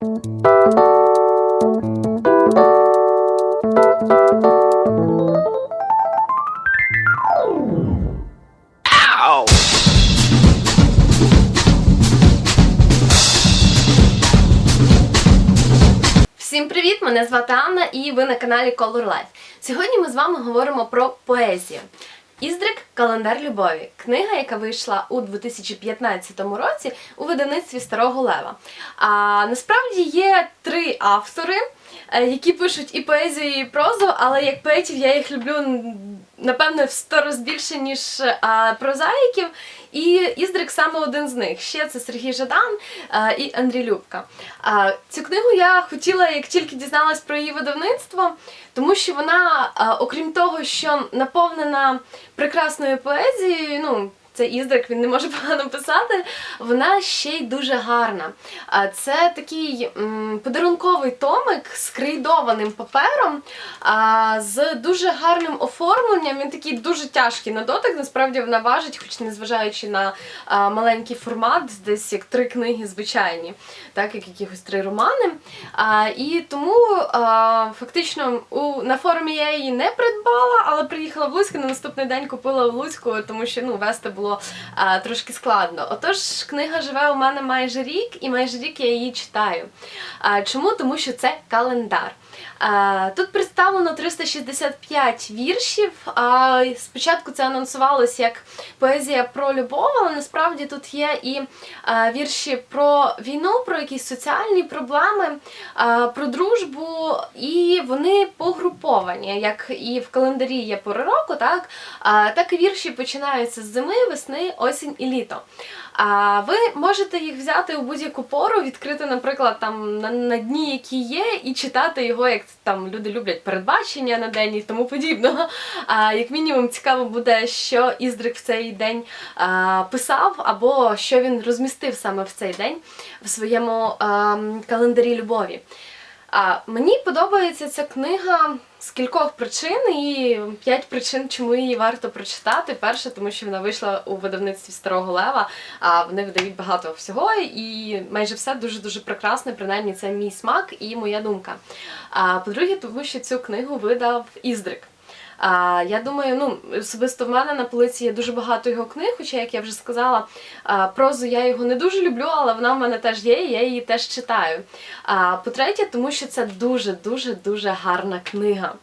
Всім привіт! Мене звати Анна і ви на каналі Color Life. Сьогодні ми з вами говоримо про поезію. Іздрик Календар любові. Книга, яка вийшла у 2015 році у видавництві Старого Лева. А насправді є три автори, які пишуть і поезію, і прозу, але як поетів я їх люблю м, напевно в сто раз більше, ніж а, прозаїків. І Іздрик саме один з них. Ще це Сергій Жадан а, і Андрій Любка. Цю книгу я хотіла, як тільки дізналась про її видавництво, тому що вона, окрім того, що наповнена прекрасною поезією, ну. Це Іздрик, він не може погано писати. Вона ще й дуже гарна. Це такий подарунковий томик з крейдованим папером, з дуже гарним оформленням. Він такий дуже тяжкий на дотик. Насправді вона важить, хоч незважаючи на маленький формат, десь як три книги звичайні, так як якихось три романи. І тому фактично на форумі я її не придбала, але приїхала в Луцьк і на наступний день купила в Луцьку, тому що ну, вести було а, трошки складно. Отож, книга живе у мене майже рік, і майже рік я її читаю. А, чому? Тому що це календар. А, Тут представлено 365 віршів. А, Спочатку це анонсувалось як поезія про любов, але насправді тут є і а, вірші про війну, про якісь соціальні проблеми, а, про дружбу, і вони погруповані, як і в календарі є пори року, так, а, так і вірші починаються з зими, весни, осінь і літо. А ви можете їх взяти у будь-яку пору, відкрити, наприклад, там на, на дні, які є, і читати його, як там люди люблять передбачення на день і тому подібного. А як мінімум цікаво буде, що Іздрик в цей день а, писав, або що він розмістив саме в цей день в своєму а, календарі любові. А, мені подобається ця книга з кількох причин, і п'ять причин, чому її варто прочитати. Перше, тому що вона вийшла у видавництві Старого Лева, а вони видають багато всього, і майже все дуже-дуже прекрасне, принаймні це мій смак і моя думка. А по-друге, тому що цю книгу видав Іздрик. А, я думаю, ну особисто в мене на полиці є дуже багато його книг, хоча, як я вже сказала, прозу я його не дуже люблю, але вона в мене теж є, і я її теж читаю. А, по-третє, тому що це дуже-дуже дуже гарна книга,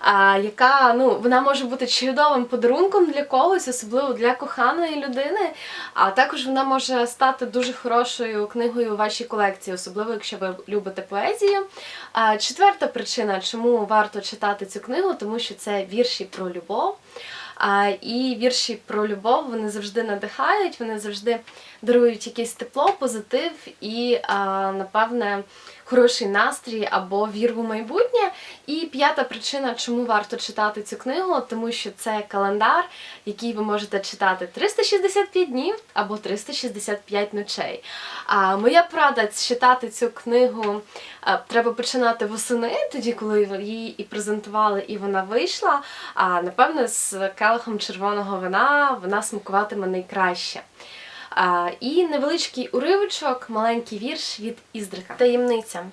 а, яка ну, вона може бути чудовим подарунком для когось, особливо для коханої людини. А також вона може стати дуже хорошою книгою у вашій колекції, особливо якщо ви любите поезію. А, четверта причина, чому варто читати цю книгу, тому що це вірші про любов. І вірші про любов вони завжди надихають, вони завжди дарують якесь тепло, позитив і, напевне, хороший настрій або віру в майбутнє. І п'ята причина, чому варто читати цю книгу, тому що це календар, який ви можете читати 365 днів або 365 ночей. А моя порада читати цю книгу треба починати восени, тоді, коли її і презентували, і вона вийшла. А напевне, з келихом червоного вина вона смакуватиме найкраще. І невеличкий уривочок, маленький вірш від Іздрика. Таємниця.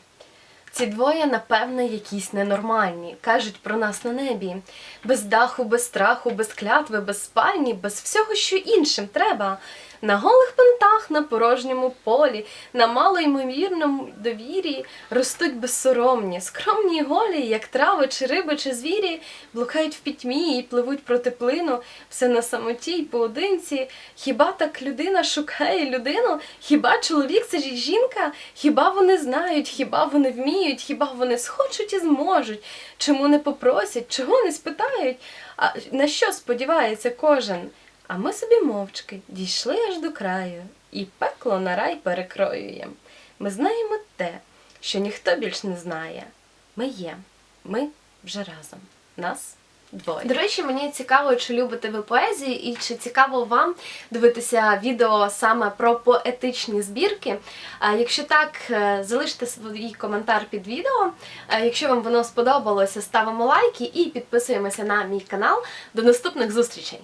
Ці двоє, напевне, якісь ненормальні. Кажуть про нас на небі. Без даху, без страху, без клятви, без спальні, без всього, що іншим треба. На голих пентах, на порожньому полі, на малоймовірному довірі ростуть безсоромні, скромні голі, як трави, чи риби, чи звірі, блукають в пітьмі і пливуть проти плину, все на самоті й поодинці. Хіба так людина шукає людину? Хіба чоловік це ж жінка? Хіба вони знають, хіба вони вміють, хіба вони схочуть і зможуть? Чому не попросять, чого не спитають? А на що сподівається кожен? А ми собі мовчки дійшли аж до краю, і пекло на рай перекроюєм. Ми знаємо те, що ніхто більш не знає. Ми є, ми вже разом. Нас двоє. До речі, мені цікаво, чи любите ви поезію, і чи цікаво вам дивитися відео саме про поетичні збірки. Якщо так, е, залиште свій коментар під відео. Якщо вам воно сподобалося, ставимо лайки і підписуємося на мій канал. До наступних зустрічей!